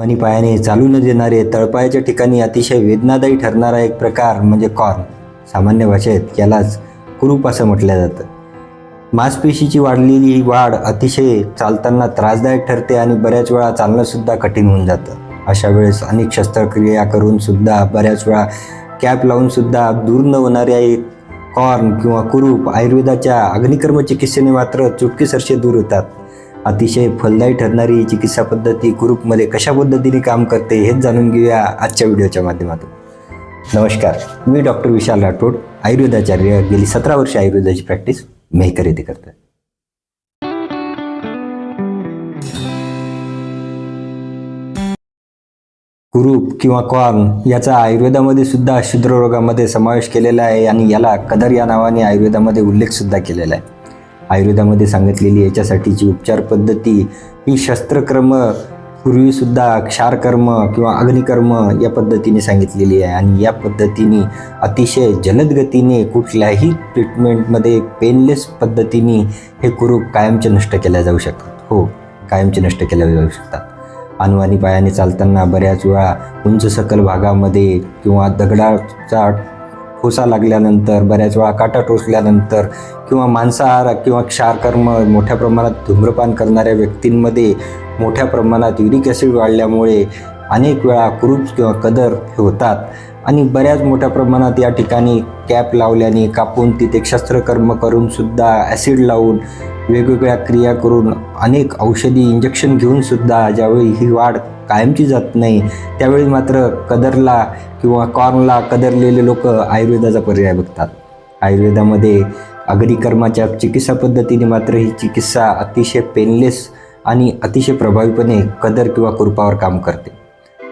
आणि पायाने चालू न देणारे तळपायाच्या ठिकाणी अतिशय वेदनादायी ठरणारा एक प्रकार म्हणजे कॉर्न. सामान्य भाषेत यालाच कुरूप असं म्हटलं जातं. मांसपेशीची वाढलेली ही वाढ अतिशय चालताना त्रासदायक ठरते आणि बऱ्याच वेळा चालणंसुद्धा कठीण होऊन जातं. अशा वेळेस अनेक शस्त्रक्रिया करूनसुद्धा बऱ्याच वेळा कॅप लावूनसुद्धा दूर न होणाऱ्या एक कॉर्न किंवा कुरूप आयुर्वेदाच्या अग्निकर्म चिकित्सेने मात्र चुटकीसरसे दूर होतात. अतिशय फलदायी ठरणारी चिकित्सा पद्धती ग्रुपमध्ये कशा पद्धतीने काम करते हेच जाणून घेऊया आजच्या व्हिडिओच्या माध्यमातून. नमस्कार मी डॉक्टर विशाल राठोड आयुर्वेदाचार्य गेली सतरा वर्षे आयुर्वेदाची प्रॅक्टिस मेहकर येथे करतोय. कुरूप किंवा कॉर्न याचा आयुर्वेदामध्ये सुद्धा शुद्ररोगामध्ये समावेश केलेला आहे आणि याला कदर या नावाने आयुर्वेदामध्ये उल्लेख सुद्धा केलेला आहे. आयुर्वेदामध्ये सांगितलेली याच्यासाठीची उपचार पद्धती ही शस्त्रक्रम पूर्वीसुद्धा क्षारकर्म किंवा अग्निकर्म या पद्धतीने सांगितलेली आहे. आणि या पद्धतीने अतिशय जलद गतीने कुठल्याही ट्रीटमेंटमध्ये पेनलेस पद्धतीने हे कुरूप कायमचे नष्ट केल्या जाऊ शकतात. हो कायमचे नष्ट केल्या जाऊ शकतात. अनुवानी पायाने चालताना बऱ्याच वेळा उंच सकल भागामध्ये किंवा दगडाचा ठोसा लागल्यानंतर बऱ्याच वेळा काटा टोचल्यानंतर किंवा मांसाहार किंवा क्षारकर्म मोठ्या प्रमाणात धूम्रपान करणाऱ्या व्यक्तींमध्ये मोठ्या प्रमाणात युरिक ॲसिड वाढल्यामुळे अनेक वेळा क्रूप किंवा कदर हे होतात. आणि बऱ्याच मोठ्या प्रमाणात या ठिकाणी कॅप लावल्याने कापून तिथे शस्त्रकर्म करूनसुद्धा ॲसिड लावून वेगवेगळ्या क्रिया करून अनेक औषधी इंजेक्शन घेऊनसुद्धा ज्यावेळी ही वाढ कायमची जात नाही. त्यावेळी मात्र कदरला किंवा कॉर्नला कदरलेले लोक आयुर्वेदाचा पर्याय बघतात. आयुर्वेदामध्ये अग्निकर्माच्या चिकित्सा पद्धतीने मात्र ही चिकित्सा अतिशय पेनलेस आणि अतिशय प्रभावीपणे कदर किंवा कृपावर काम करते.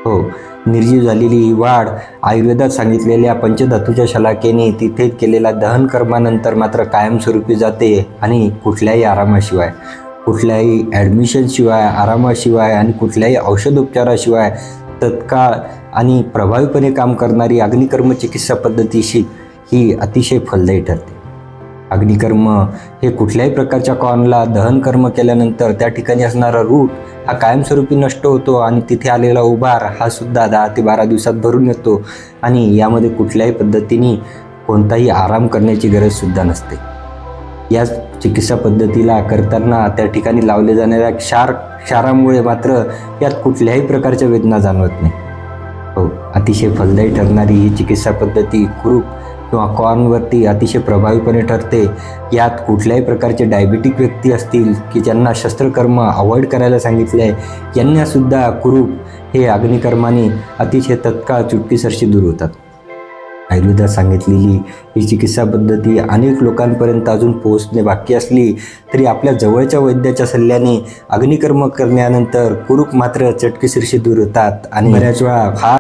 हो निर्जीव झालेली ही वाढ आयुर्वेदात सांगितलेल्या पंचधातूच्या शलाकेने तिथे केलेल्या दहन कर्मानंतर मात्र कायमस्वरूपी जाते आणि कुठल्याही आरामाशिवाय. कुठल्याही ॲडमिशनशिवाय आरामाशिवाय आणि कुठल्याही औषधोपचाराशिवाय तत्काळ आणि प्रभावीपणे काम करणारी अग्निकर्म चिकित्सा पद्धतीशी ही अतिशय फलदायी ठरते. अग्निकर्म हे कुठल्याही प्रकारच्या कॉनला दहन कर्म केल्यानंतर त्या ठिकाणी असणारा रूट हा कायमस्वरूपी नष्ट होतो आणि तिथे आलेला उभार हा सुद्धा दहा ते बारा दिवसात भरून येतो आणि यामध्ये कुठल्याही पद्धतीने कोणताही आराम करण्याची गरजसुद्धा नसते. याच चिकित्सा पद्धतीला करताना त्या ठिकाणी लावले जाणाऱ्या क्षार क्षारामुळे मात्र यात कुठल्याही प्रकारच्या वेदना जाणवत नाही. हो अतिशय फलदायी ठरणारी ही चिकित्सा पद्धती कुरूप किंवा कॉर्नवरती अतिशय प्रभावीपणे ठरते. यात कुठल्याही प्रकारचे डायबिटिक व्यक्ती असतील की ज्यांना शस्त्रकर्म अवॉइड करायला सांगितले आहे यांनासुद्धा कुरूप हे अग्निकर्माने अतिशय तत्काळ चुटकीसरशी दूर होतात. आयुर्वेदात सांगितलेली ही चिकित्सा पद्धती अनेक लोकांपर्यंत अजून पोहोचणे बाकी असली तरी आपल्या जवळच्या वैद्याच्या सल्ल्याने अग्निकर्म करण्यानंतर कुरूप मात्र चटकीसरशी दूर होतात. आणि बऱ्याच वेळा हा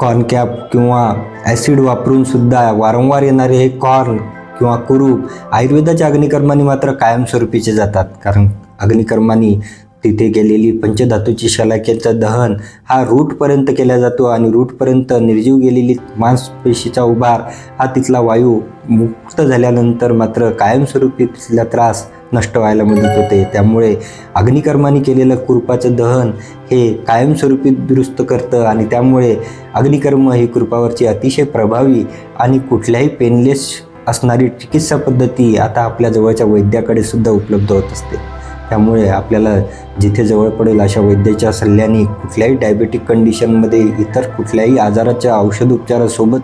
कॉर्न कॅप किंवा ॲसिड वापरून सुद्धा वारंवार येणारे हे कॉर्न किंवा कुरूप आयुर्वेदाच्या अग्निकर्माने मात्र कायमस्वरूपीचे जातात. कारण अग्निकर्माने तिथे गेलेली पंचधातूची शलाक्याचं दहन हा रूटपर्यंत केला जातो आणि रूटपर्यंत निर्जीव गेलेली मांसपेशीचा उभार हा तिथला वायू मुक्त झाल्यानंतर मात्र कायमस्वरूपी तिथला त्रास नष्ट व्हायला मदत होते. त्यामुळे अग्निकर्माने केलेलं कृपाचं दहन हे कायमस्वरूपी दुरुस्त करतं आणि त्यामुळे अग्निकर्म ही कृपावरची अतिशय प्रभावी आणि कुठल्याही पेनलेस असणारी चिकित्सा पद्धती आता आपल्या जवळच्या वैद्याकडे सुद्धा उपलब्ध होत असते. त्यामुळे आपल्याला जिथे जवळ पडेल अशा वैद्याच्या सल्ल्याने कुठल्याही डायबेटिक कंडिशनमध्ये इतर कुठल्याही आजाराच्या औषधोपचारासोबत